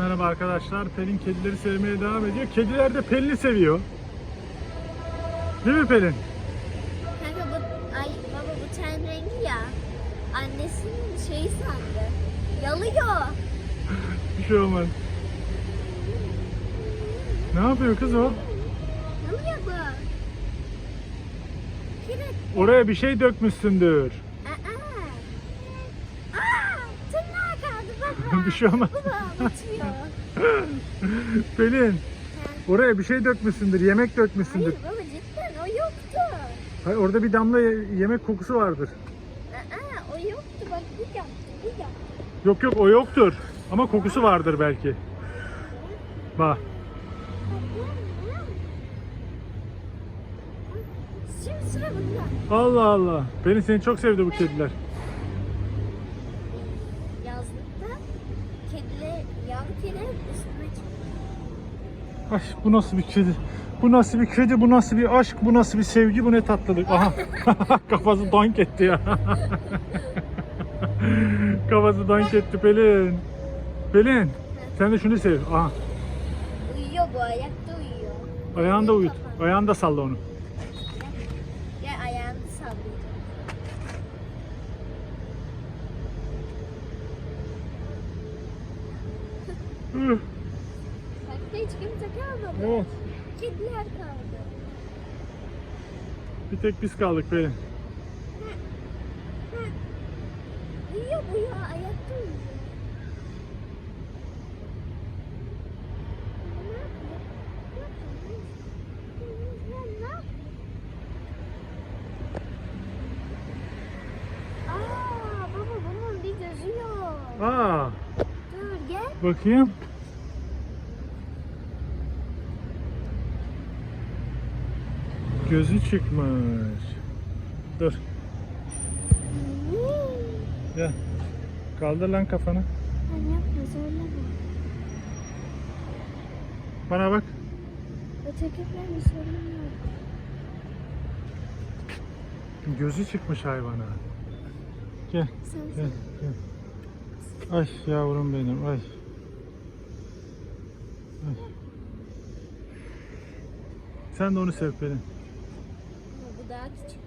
Merhaba arkadaşlar. Pelin kedileri sevmeye devam ediyor. Kediler de Pelin'i seviyor. Değil mi Pelin? Kanka bu, ay baba bu ten rengi ya. Annesinin şeyi sandı. Yalıyor. Bir şey olmaz. Ne yapıyor kız o? Yalıyor bu. Kiret. Oraya bir şey dökmüşsündür. Aa. Aa, tırnağı kaldı baba. bir şey olmaz. Pelin, oraya bir şey dökmüşsündür. Yemek dökmüşsündür. Hayır baba cidden o yoktu. Hayır, orada bir damla ye- yemek kokusu vardır. Aa, o yoktu bak bir yaptı bir yaptı. Yok yok o yoktur. Ama kokusu vardır belki. Bak. Şimdi sıra bunda. Allah Allah. Pelin seni çok sevdi bu kediler. Yazlıkta kediler, yavru. Ay bu nasıl bir kedi? Bu nasıl bir kedi? Bu nasıl bir aşk? Bu nasıl bir sevgi? Bu ne tatlılık? Aha. Kafası dank etti ya. Kafası dank etti Pelin. Pelin. Sen de şunu sev. Aha. Uyuyor bu ayakta uyuyor. Ayağında uyut. Ayağında salla onu. Parkta hiç kimse kalmadı. Evet. Kediler kaldı. Bir tek biz kaldık Pelin. Uyuyor bu ya ayakta uyuyor. Aa baba bunun bir gözü yok. Aa. Bakayım. Gözü çıkmış. Dur. Gel. Kaldır lan kafanı. Hani yapma söyleme. Bana bak. Ötekilerle söylemiyor. Gözü çıkmış hayvana. Gel. Sen Gel. Gel. Ay yavrum benim. Ay. Sen de onu sev Pelin. Bu daha küçük.